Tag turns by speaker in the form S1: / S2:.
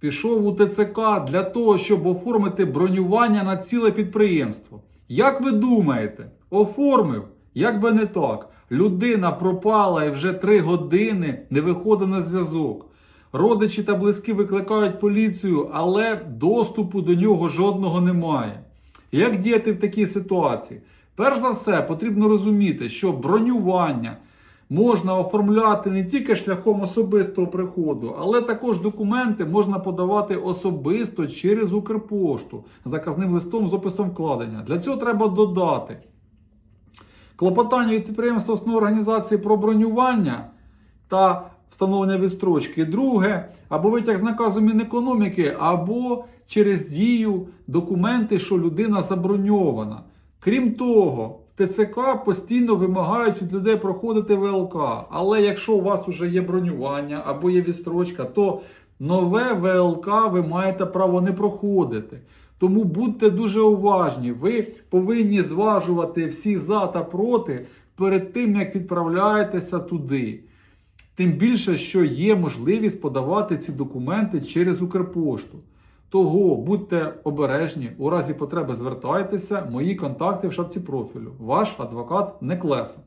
S1: пішов у ТЦК для того, щоб оформити бронювання на ціле підприємство. Як ви думаєте, оформив? Як би не так, людина пропала і вже три години не виходить на зв'язок. Родичі та близькі викликають поліцію, але доступу до нього жодного немає. Як діяти в такій ситуації? Перш за все, потрібно розуміти, що бронювання можна оформляти не тільки шляхом особистого приходу, але також документи можна подавати особисто через Укрпошту заказним листом з описом вкладення. Для цього треба додати клопотання від підприємства основної організації про бронювання та встановлення відстрочки. Друге, або витяг з наказу Мінекономіки, або через дію документи, що людина заброньована. Крім того, ТЦК постійно вимагають від людей проходити ВЛК. Але якщо у вас вже є бронювання або є відстрочка, то нове ВЛК ви маєте право не проходити. Тому будьте дуже уважні. Ви повинні зважувати всі за та проти перед тим, як відправляєтеся туди. Тим більше, що є можливість подавати ці документи через Укрпошту. Того будьте обережні, у разі потреби звертайтеся, мої контакти в шапці профілю. Ваш адвокат Неклеса.